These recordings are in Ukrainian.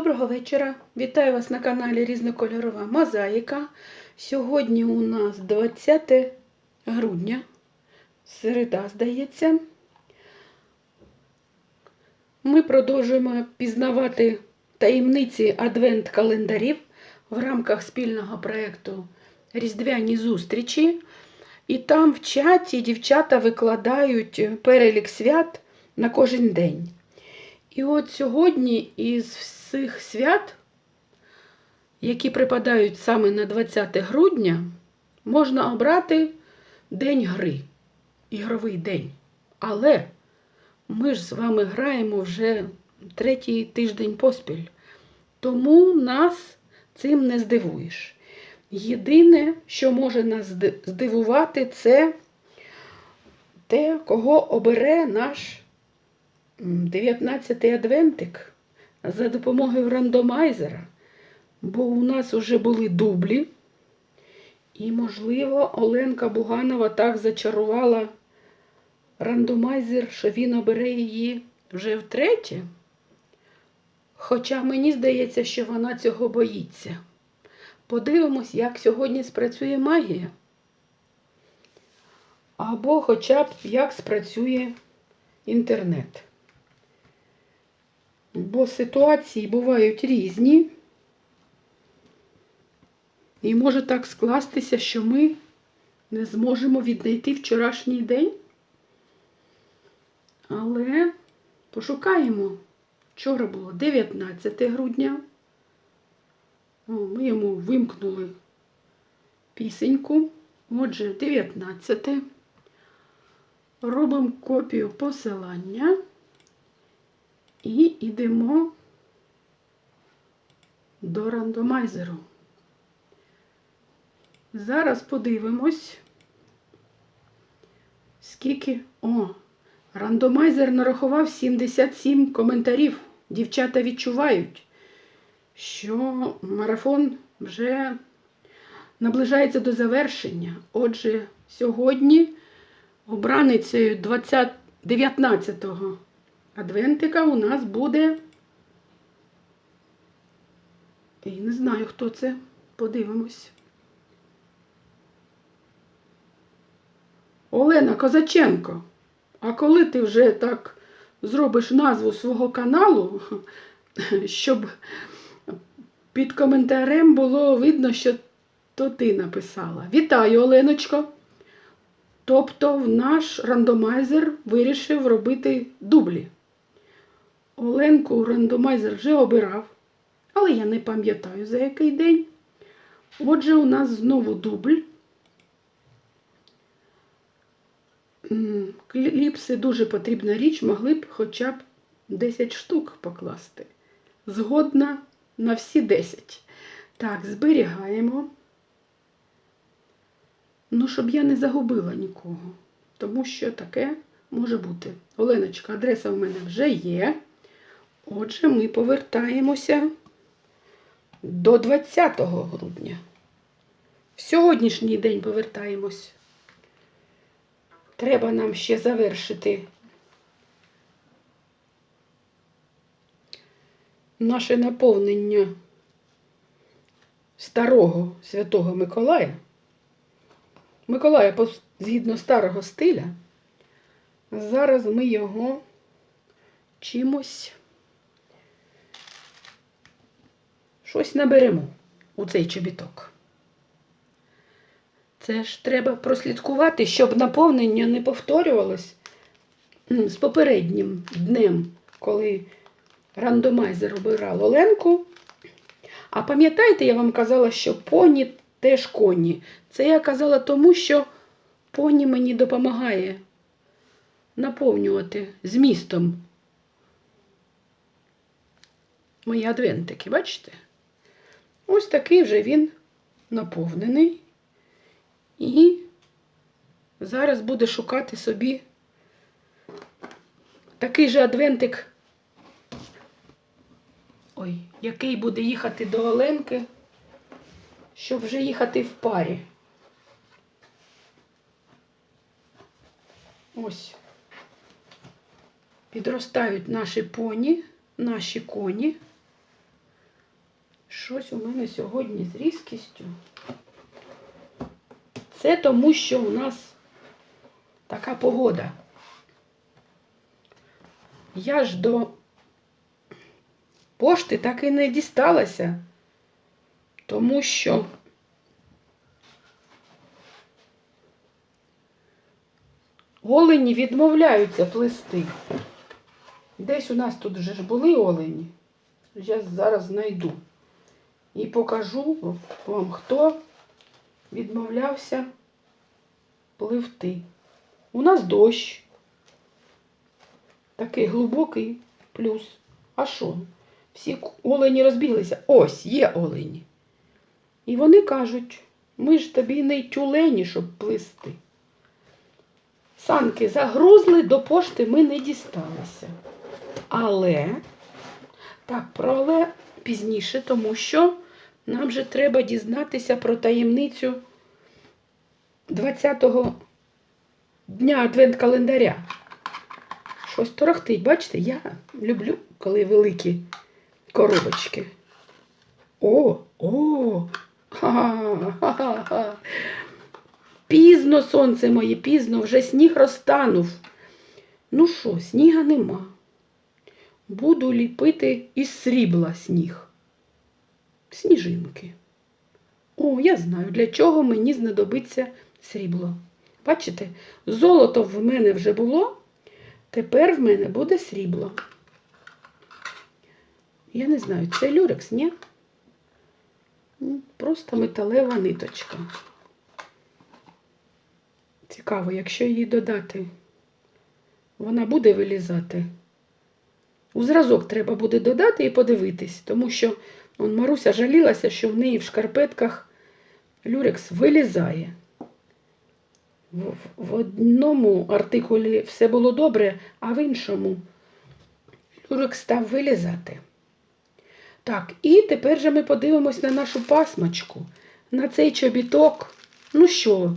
Доброго вечора. Вітаю вас на каналі Різнокольорова Мозаїка. Сьогодні у нас 20 грудня, середа, здається. Ми продовжуємо пізнавати таємниці адвент-календарів в рамках спільного проєкту Різдвяні зустрічі. І там в чаті дівчата викладають перелік свят на кожен день. І от сьогодні із всіх свят, які припадають саме на 20 грудня, можна обрати День гри, ігровий день. Але ми ж з вами граємо вже третій тиждень поспіль. Тому нас цим не здивуєш. Єдине, що може нас здивувати, це те, кого обере наш 19-й адвентик за допомогою рандомайзера, бо у нас вже були дублі. І, можливо, Оленка Буганова так зачарувала рандомайзер, що він обере її вже втретє. Хоча мені здається, що вона цього боїться. Подивимось, як сьогодні спрацює магія. Або хоча б як спрацює інтернет. Бо ситуації бувають різні. І може так скластися, що ми не зможемо віднайти вчорашній день. Але пошукаємо. Вчора було 19 грудня. Ми йому вимкнули пісеньку. Отже, 19. Робимо копію посилання. І йдемо до рандомайзеру. Зараз подивимось, скільки. О, рандомайзер нарахував 77 коментарів. Дівчата відчувають, що марафон вже наближається до завершення. Отже, сьогодні обраницею 20, 19-го адвентика у нас буде. І не знаю, хто це. Подивимось. Олена Козаченко. А коли ти вже так зробиш назву свого каналу, щоб під коментарем було видно, що то ти написала. Вітаю, Оленочко! Тобто наш рандомайзер вирішив робити дублі. Оленку рандомайзер вже обирав, але я не пам'ятаю за який день. Отже, у нас знову дубль. Кліпси дуже потрібна річ, могли б хоча б 10 штук покласти. Згодна на всі 10. Так, зберігаємо. Ну, щоб я не загубила нікого, тому що таке може бути. Оленочка, адреса в мене вже є. Отже, ми повертаємося до 20 грудня. В сьогоднішній день повертаємось. Треба нам ще завершити наше наповнення старого Святого Миколая. Миколая, згідно старого стиля, зараз ми його чимось щось наберемо у цей чобіток. Це ж треба прослідкувати, щоб наповнення не повторювалось з попереднім днем, коли рандомайзер обирав Оленку. А пам'ятаєте, я вам казала, що поні теж коні. Це я казала тому, що поні мені допомагає наповнювати змістом мої адвентики, бачите? Ось такий вже він наповнений. І зараз буде шукати собі такий же адвентик, ой, який буде їхати до Оленки, щоб вже їхати в парі. Ось. Підростають наші поні, наші коні. Щось у мене сьогодні з різкістю. Це тому, що у нас така погода. Я ж до пошти так і не дісталася, тому що олені відмовляються плести. Десь у нас тут вже ж були олені. Я зараз знайду і покажу вам, хто відмовлявся пливти. У нас дощ. Такий глибокий плюс. А що? Всі олені розбіглися. Ось є олені. І вони кажуть, ми ж тобі не тюлені, щоб плисти. Санки загрузли, до пошти ми не дісталися. Але, так, про але пізніше, тому що нам же треба дізнатися про таємницю 20-го дня адвент-календаря. Щось торохтить, бачите, я люблю, коли великі коробочки. О, о! Ха-ха-ха-ха. Пізно сонце моє, пізно, вже сніг розтанув. Ну що, сніга нема. Буду ліпити із срібла сніг. Сніжинки. О, я знаю, для чого мені знадобиться срібло. Бачите, золото в мене вже було, тепер в мене буде срібло. Я не знаю, це люрекс, ні? Просто металева ниточка. Цікаво, якщо її додати, вона буде вилізати. У зразок треба буде додати і подивитись, тому що он, Маруся жалілася, що в неї в шкарпетках люрекс вилізає. В, одному артикулі все було добре, а в іншому люрекс став вилізати. Так, і тепер же ми подивимось на нашу пасмочку, на цей чобіток. Ну що,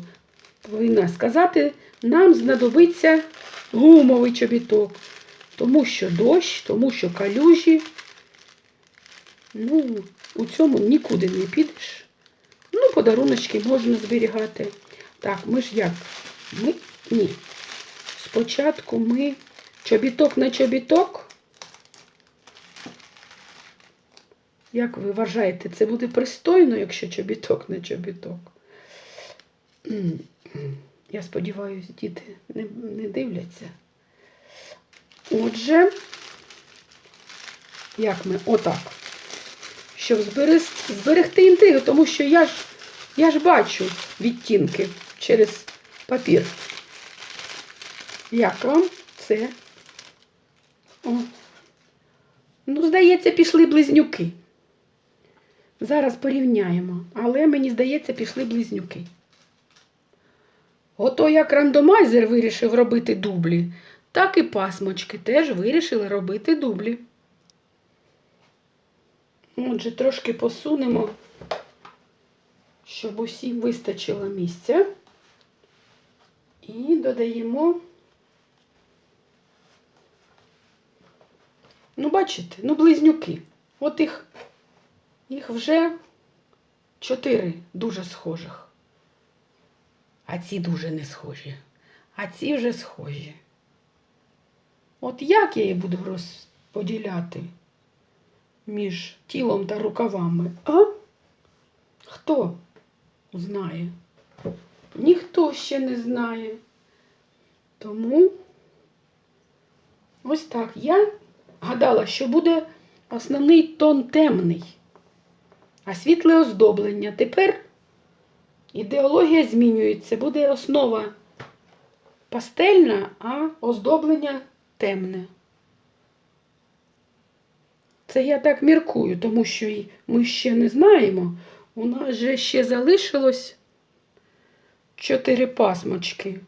повинна сказати, нам знадобиться гумовий чобіток. Тому що дощ, тому що калюжі. Ну, у цьому нікуди не підеш. Ну, подаруночки можна зберігати. Так, ми ж як? Ми ні. Спочатку ми чобіток на чобіток. Як ви вважаєте, це буде пристойно, якщо чобіток на чобіток? Я сподіваюся, діти не, не дивляться. Отже, як ми отак. Щоб зберегти, інтригу, тому що я ж, я ж бачу відтінки через папір. Як вам це? О. Ну, здається, пішли близнюки. Зараз порівняємо, але мені здається, пішли близнюки. Ото як рандомайзер вирішив робити дублі, так і пасмочки теж вирішили робити дублі. Отже, трошки посунемо, щоб усім вистачило місця. І додаємо. Ну, бачите, ну, близнюки. От їх, їх вже чотири дуже схожих. А ці дуже не схожі. А ці вже схожі. От як я її буду розподіляти між тілом та рукавами? А? Хто знає? Ніхто ще не знає. Тому ось так. Я гадала, що буде основний тон темний, а світле оздоблення. Тепер ідеологія змінюється. Буде основа пастельна, а оздоблення темне. Це я так міркую, тому що ми ще не знаємо. У нас же ще залишилось чотири пасмочки.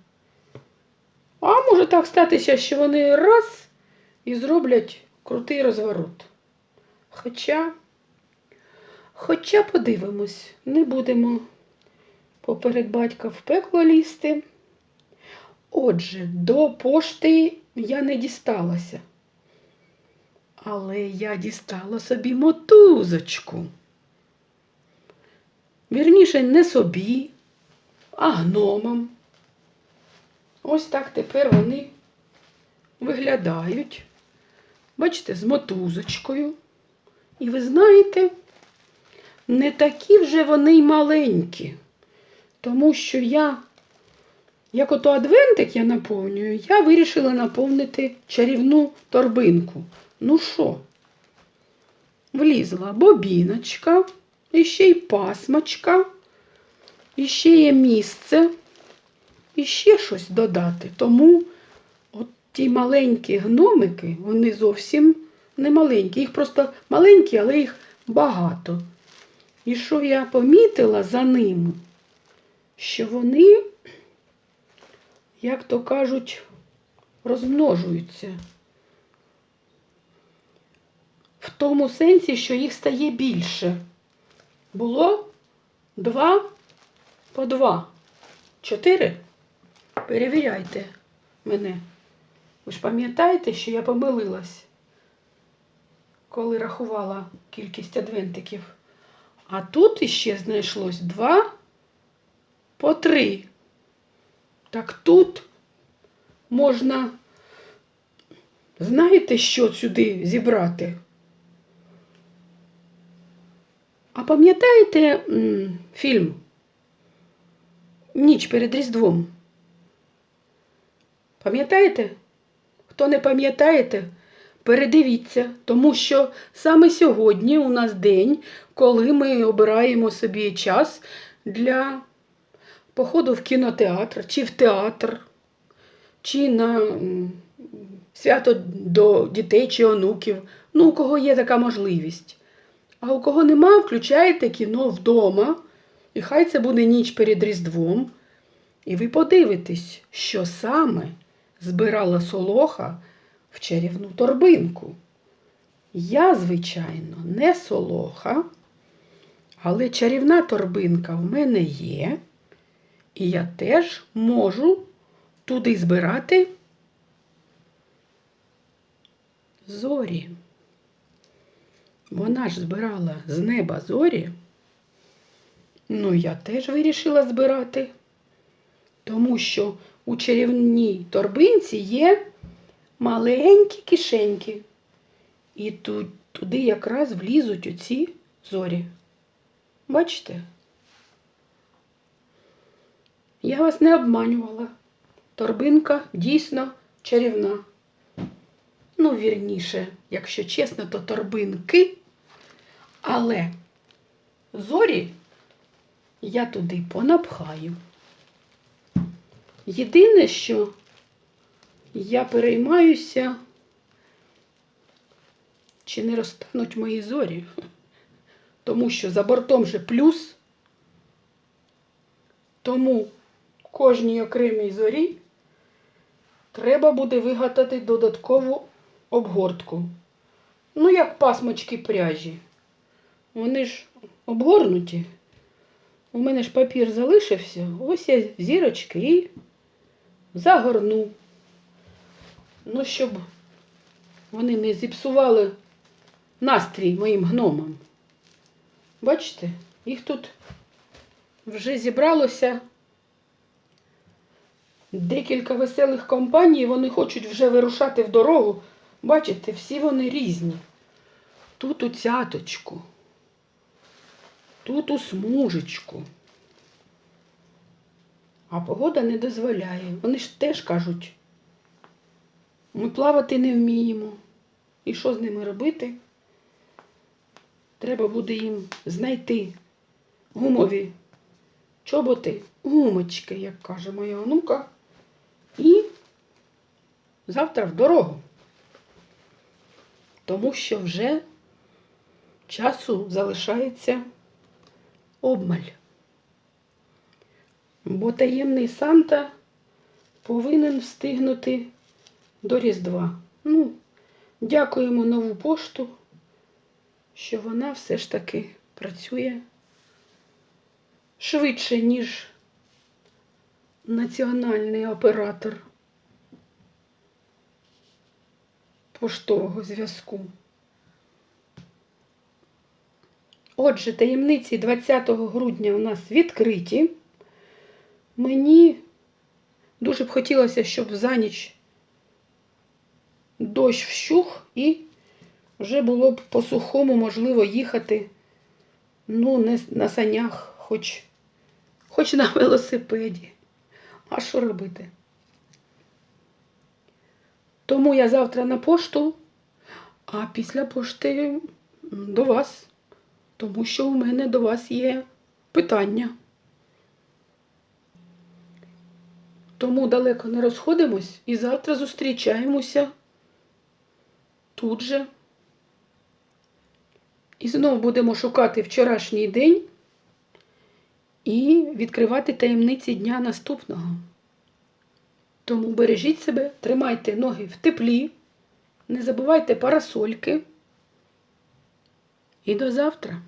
А може так статися, що вони раз і зроблять крутий розворот. Хоча, хоча подивимось, не будемо поперед батька в пекло лізти. Отже, до пошти я не дісталася. Але я дістала собі мотузочку. Вірніше, не собі, а гномам. Ось так тепер вони виглядають. Бачите, з мотузочкою. І ви знаєте, не такі вже вони й маленькі. Тому що я, як ото адвентик я наповнюю, я вирішила наповнити чарівну торбинку. Ну що? Влізла бобіночка, і ще й пасмочка, і ще є місце, і ще щось додати. Тому от ті маленькі гномики, вони зовсім не маленькі. Їх просто маленькі, але їх багато. І що я помітила за ними, що вони, як то кажуть, розмножуються. В тому сенсі, що їх стає більше. Було два по два. Чотири? Перевіряйте мене. Ви ж пам'ятаєте, що я помилилась, коли рахувала кількість адвентиків. А тут іще знайшлось два по три. Так тут можна, знаєте, що сюди зібрати? А пам'ятаєте фільм Ніч перед Різдвом? Пам'ятаєте? Хто не пам'ятаєте, передивіться, тому що саме сьогодні у нас день, коли ми обираємо собі час для походу в кінотеатр, чи в театр, чи на свято до дітей чи онуків. Ну, у кого є така можливість. А у кого нема, включаєте кіно вдома, і хай це буде ніч перед Різдвом. І ви подивитесь, що саме збирала солоха в чарівну торбинку. Я, звичайно, не солоха, але чарівна торбинка в мене є, і я теж можу туди збирати зорі. Вона ж збирала з неба зорі. Ну, я теж вирішила збирати, тому що у чарівній торбинці є маленькі кишеньки. І тут, туди якраз влізуть оці зорі. Бачите? Я вас не обманювала. Торбинка дійсно чарівна. Ну, вірніше, якщо чесно, то торбинки. Але зорі я туди понапхаю. Єдине, що я переймаюся, чи не розтануть мої зорі, тому що за бортом же плюс, тому кожній окремій зорі треба буде вигадати додаткову обгортку. Ну, як пасмочки пряжі. Вони ж обгорнуті. У мене ж папір залишився. Ось я зірочки і загорну. Ну, щоб вони не зіпсували настрій моїм гномам. Бачите, їх тут вже зібралося декілька веселих компаній, вони хочуть вже вирушати в дорогу. Бачите, всі вони різні. Тут у цяточку, тут у смужечку. А погода не дозволяє. Вони ж теж кажуть, ми плавати не вміємо. І що з ними робити? Треба буде їм знайти гумові чоботи, гумочки, як каже моя онука. І завтра в дорогу. Тому що вже часу залишається обмаль. Бо таємний Санта повинен встигнути до Різдва. Ну, дякуємо нову пошту, що вона все ж таки працює швидше, ніж національний оператор поштового зв'язку. Отже, таємниці 20 грудня у нас відкриті. Мені дуже б хотілося, щоб за ніч дощ вщух і вже було б по-сухому можливо їхати ну, не на санях, хоч, хоч на велосипеді. А що робити? Тому я завтра на пошту, а після пошти до вас, тому що у мене до вас є питання. Тому далеко не розходимось і завтра зустрічаємося тут же. І знов будемо шукати вчорашній день і відкривати таємниці дня наступного. Тому бережіть себе, тримайте ноги в теплі, не забувайте парасольки. І до завтра.